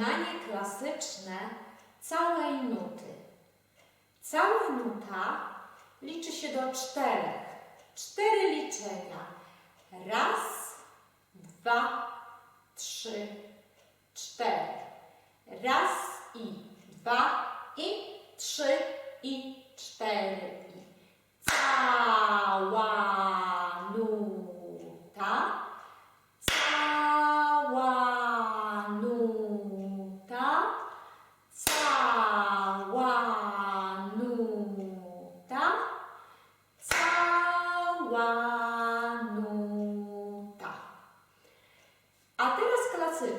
wykonanie klasyczne całej nuty. Cała nuta liczy się do czterech. Cztery liczenia. Raz, dwa, trzy, cztery. Raz i dwa i trzy i cztery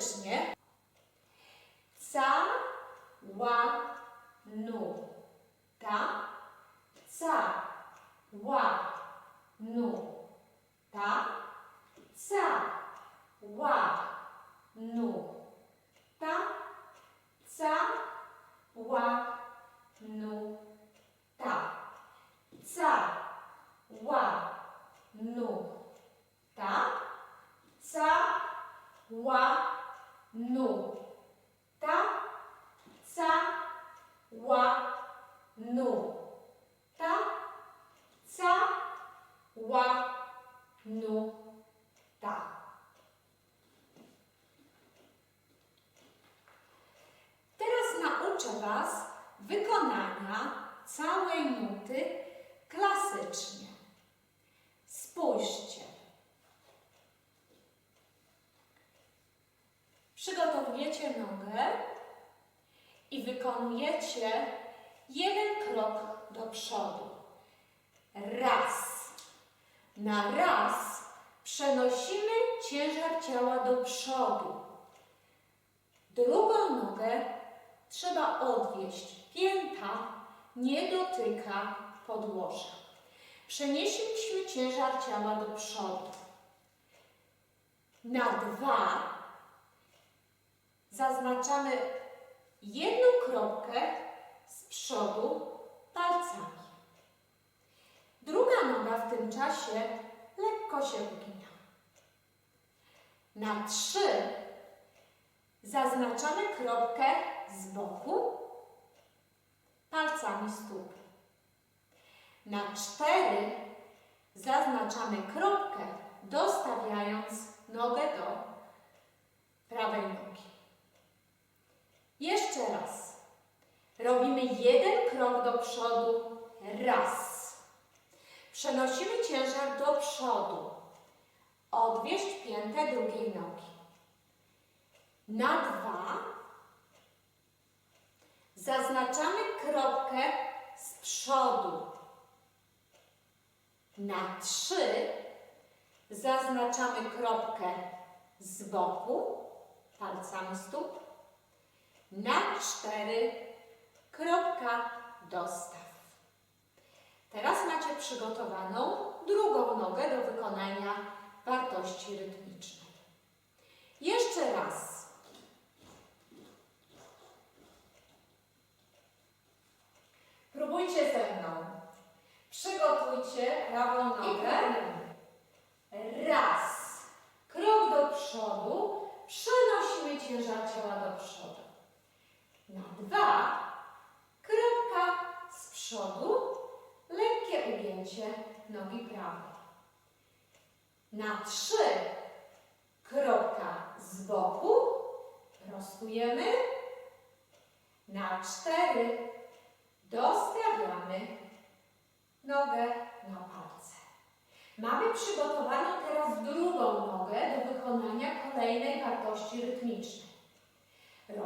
fonetycznie. Ca, ła, nu. Ta, ca, ła, nu. Ta, ca, ła, nu. Ta, ca, ła, nu. Ta, ca, ła, nu. Ta. nu. Ta, ca, ła, nu. Ta, ca, ła, nu, ta. Teraz nauczę Was wykonania całej nuty Przygotowujecie nogę i wykonujecie jeden krok do przodu. Raz. Na raz przenosimy ciężar ciała do przodu. Drugą nogę trzeba odwieźć. Pięta nie dotyka podłoża. Przenieśliśmy ciężar ciała do przodu. Na dwa zaznaczamy jedną kropkę z przodu palcami. Druga noga w tym czasie lekko się ugina. Na trzy zaznaczamy kropkę z boku palcami stóp. Na cztery zaznaczamy kropkę, dostawiając nogę do prawej nogi. Jeszcze raz. Robimy jeden krok do przodu. Raz. Przenosimy ciężar do przodu. Odwieźć piętę drugiej nogi. Na dwa zaznaczamy kropkę z przodu. Na trzy zaznaczamy kropkę z boku palcami stóp. Cztery kropka dostaw. Teraz macie przygotowaną drugą nogę do wykonania wartości rytmicznej. Jeszcze raz. Próbujcie ze mną. Przygotujcie prawą nogę. Raz. Krok do przodu. Przenosimy ciężar ciała do przodu. Na dwa. Kropka z przodu. Lekkie ugięcie nogi prawej. Na trzy. Kropka z boku. Prostujemy. Na cztery dostawiamy nogę na palce. Mamy przygotowaną teraz drugą nogę do wykonania kolejnej wartości rytmicznej.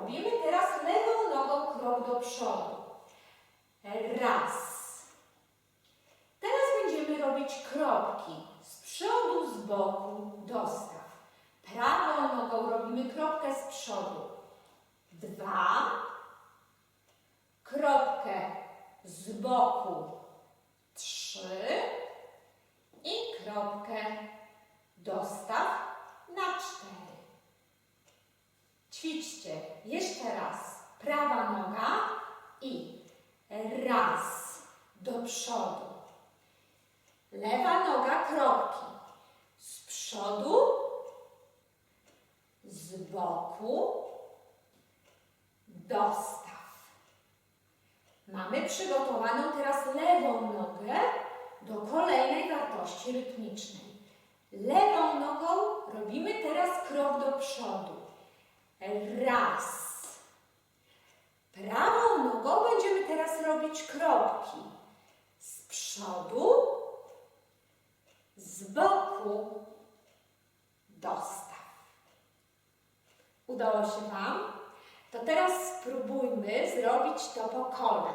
Robimy teraz lewą nogą krok do przodu. Raz. Teraz będziemy robić kropki z przodu, z boku, dostaw. Prawą nogą robimy kropkę z przodu. Dwa. Kropkę z boku. Trzy. I kropkę dostaw na cztery. Ćwiczcie jeszcze raz. Prawa noga i raz do przodu. Lewa noga kropki. Z przodu, z boku dostaw. Mamy przygotowaną teraz lewą nogę do kolejnej wartości rytmicznej. Lewą nogą robimy teraz krok do przodu. Raz. Prawą nogą będziemy teraz robić kropki. Z przodu, z boku, dostaw. Udało się Wam? To teraz spróbujmy zrobić to po kole.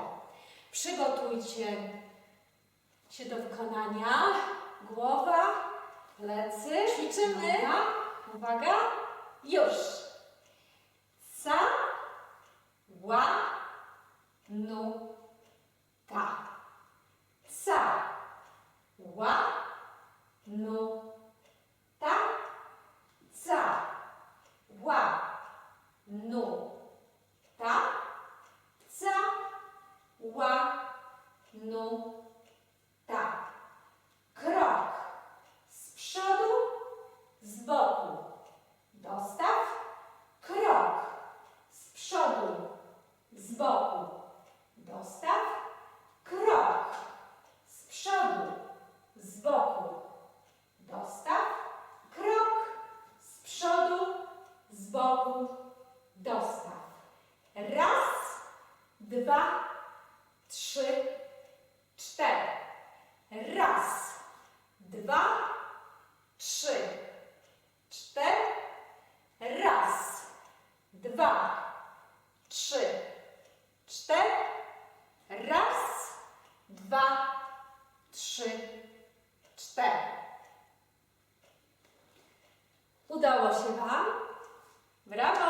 Przygotujcie się do wykonania. Głowa, plecy. Ćwiczymy. Uwaga. Już. Ca, ła, nu, ta. Ca, ła, nu, ta. Ca, ła, nu, ta. Ca, ła, nu, ta. Krok z przodu, z boku. Dostaw. Krok z przodu, z boku. Dostaw. Krok z przodu, z boku. Dostaw. Krok z przodu, z boku. Dostaw. Raz, dwa, trzy, cztery. Raz, Udało się Wam? Brawo!